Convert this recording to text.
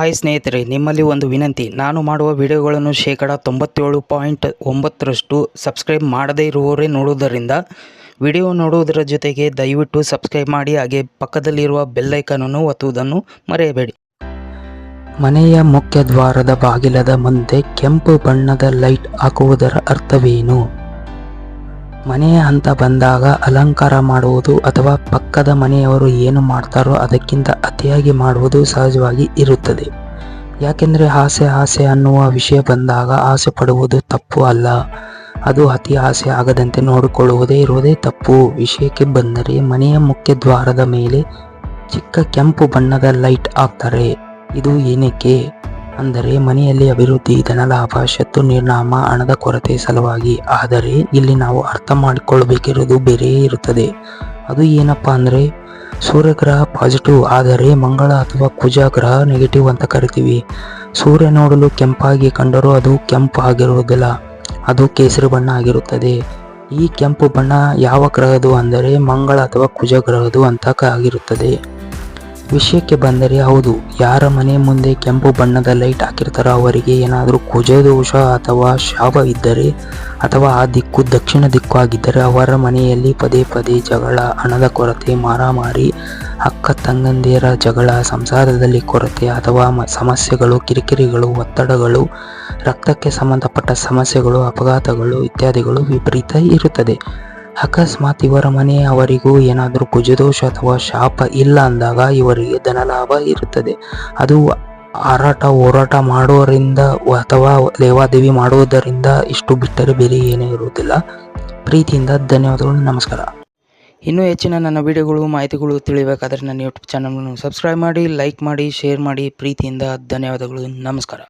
Hi ಸ್ನೇಹಿತರೆ, ನಿಮ್ಮಲ್ಲಿ ಒಂದು ವಿನಂತಿ. ನಾನು ಮಾಡುವ ವಿಡಿಯೋಗಳನ್ನು ಶೇಕಡ ತೊಂಬತ್ತೇಳು ಪಾಯಿಂಟ್ ಒಂಬತ್ತರಷ್ಟು ಸಬ್ಸ್ಕ್ರೈಬ್ ಮಾಡದೇ ಇರುವವರೇ ನೋಡುವುದರಿಂದ ವಿಡಿಯೋ ನೋಡುವುದರ ಜೊತೆಗೆ ದಯವಿಟ್ಟು ಸಬ್ಸ್ಕ್ರೈಬ್ ಮಾಡಿ, ಹಾಗೆ ಪಕ್ಕದಲ್ಲಿರುವ ಬೆಲ್ಲೈಕನನ್ನು ಒತ್ತುವುದನ್ನು ಮರೆಯಬೇಡಿ. ಮನೆಯ ಮುಖ್ಯ ದ್ವಾರದ ಬಾಗಿಲದ ಮುಂದೆ ಕೆಂಪು ಬಣ್ಣದ ಲೈಟ್ ಹಾಕುವುದರ ಅರ್ಥವೇನು? ಮನೆಯ ಹಂತ ಬಂದಾಗ ಅಲಂಕಾರ ಮಾಡುವುದು ಅಥವಾ ಪಕ್ಕದ ಮನೆಯವರು ಏನು ಮಾಡ್ತಾರೋ ಅದಕ್ಕಿಂತ ಅತಿಯಾಗಿ ಮಾಡುವುದು ಸಹಜವಾಗಿ ಇರುತ್ತದೆ. ಯಾಕೆಂದರೆ ಆಸೆ ಆಸೆ ಅನ್ನುವ ವಿಷಯ ಬಂದಾಗ ಆಸೆ ಪಡುವುದು ತಪ್ಪು ಅಲ್ಲ. ಅದು ಅತಿ ಆಸೆ ಆಗದಂತೆ ನೋಡಿಕೊಳ್ಳುವುದೇ ಇರುವುದೇ ತಪ್ಪು. ವಿಷಯಕ್ಕೆ ಬಂದರೆ ಮನೆಯ ಮುಖ್ಯ ದ್ವಾರದ ಮೇಲೆ ಚಿಕ್ಕ ಕೆಂಪು ಬಣ್ಣದ ಲೈಟ್ ಹಾಕ್ತಾರೆ. ಇದು ಏನಕ್ಕೆ? ಅಂದರೆ ಮನೆಯಲ್ಲಿ ಅಭಿವೃದ್ಧಿ, ಧನಲಾಭ, ಶತ್ರು ನಿರ್ನಾಮ, ಹಣದ ಕೊರತೆ ಸಲುವಾಗಿ. ಆದರೆ ಇಲ್ಲಿ ನಾವು ಅರ್ಥ ಮಾಡಿಕೊಳ್ಳಬೇಕಿರುವುದು ಬೇರೆ ಇರುತ್ತದೆ. ಅದು ಏನಪ್ಪ ಅಂದರೆ, ಸೂರ್ಯಗ್ರಹ ಪಾಸಿಟಿವ್ ಆದರೆ ಮಂಗಳ ಅಥವಾ ಕುಜ ಗ್ರಹ ನೆಗೆಟಿವ್ ಅಂತ ಕರಿತೀವಿ. ಸೂರ್ಯ ನೋಡಲು ಕೆಂಪಾಗಿ ಕಂಡರೂ ಅದು ಕೆಂಪು ಆಗಿರುವುದಿಲ್ಲ. ಅದು ಕೇಸರಿ ಬಣ್ಣ ಆಗಿರುತ್ತದೆ. ಈ ಕೆಂಪು ಬಣ್ಣ ಯಾವ ಗ್ರಹದು ಅಂದರೆ ಮಂಗಳ ಅಥವಾ ಕುಜ ಗ್ರಹದು ಅಂತ ಆಗಿರುತ್ತದೆ. ವಿಷಯಕ್ಕೆ ಬಂದರೆ ಹೌದು. ಯಾರ ಮನೆ ಮುಂದೆ ಕೆಂಪು ಬಣ್ಣದ ಲೈಟ್ ಹಾಕಿರ್ತಾರೋ ಅವರಿಗೆ ಏನಾದರೂ ಕುಜದೋಷ ಅಥವಾ ಶಾಪ ಇದ್ದರೆ ಅಥವಾ ಆ ದಿಕ್ಕು ದಕ್ಷಿಣ ದಿಕ್ಕು ಆಗಿದ್ದರೆ ಅವರ ಮನೆಯಲ್ಲಿ ಪದೇ ಪದೇ ಜಗಳ, ಹಣದ ಕೊರತೆ, ಮಾರಾಮಾರಿ, ಅಕ್ಕ ತಂಗಂದಿರ ಜಗಳ, ಸಂಸಾರದಲ್ಲಿ ಕೊರತೆ ಅಥವಾ ಸಮಸ್ಯೆಗಳು, ಕಿರಿಕಿರಿಗಳು, ಒತ್ತಡಗಳು, ರಕ್ತಕ್ಕೆ ಸಂಬಂಧಪಟ್ಟ ಸಮಸ್ಯೆಗಳು, ಅಪಘಾತಗಳು ಇತ್ಯಾದಿಗಳು ವಿಪರೀತ ಇರುತ್ತದೆ. ಅಕಸ್ಮಾತ್ ಇವರ ಮನೆ ಅವರಿಗೂ ಏನಾದರೂ ಕುಜದೋಷ ಅಥವಾ ಶಾಪ ಇಲ್ಲ ಅಂದಾಗ ಇವರಿಗೆ ಧನಲಾಭ ಇರುತ್ತದೆ. ಅದು ಹಾರಾಟ ಹೋರಾಟ ಮಾಡೋರಿಂದ ಅಥವಾ ಲೇವಾದೇವಿ ಮಾಡುವುದರಿಂದ ಇಷ್ಟು ಬಿಟ್ಟರೆ ಬೇರೆ ಏನೂ ಇರುವುದಿಲ್ಲ. ಪ್ರೀತಿಯಿಂದ ಧನ್ಯವಾದಗಳು, ನಮಸ್ಕಾರ. ಇನ್ನೂ ಹೆಚ್ಚಿನ ನನ್ನ ವಿಡಿಯೋಗಳು, ಮಾಹಿತಿಗಳು ತಿಳಿಬೇಕಾದ್ರೆ ನನ್ನ ಯೂಟ್ಯೂಬ್ ಚಾನಲನ್ನು ಸಬ್ಸ್ಕ್ರೈಬ್ ಮಾಡಿ ಲೈಕ್ ಮಾಡಿ ಶೇರ್ ಮಾಡಿ. ಪ್ರೀತಿಯಿಂದ ಧನ್ಯವಾದಗಳು, ನಮಸ್ಕಾರ.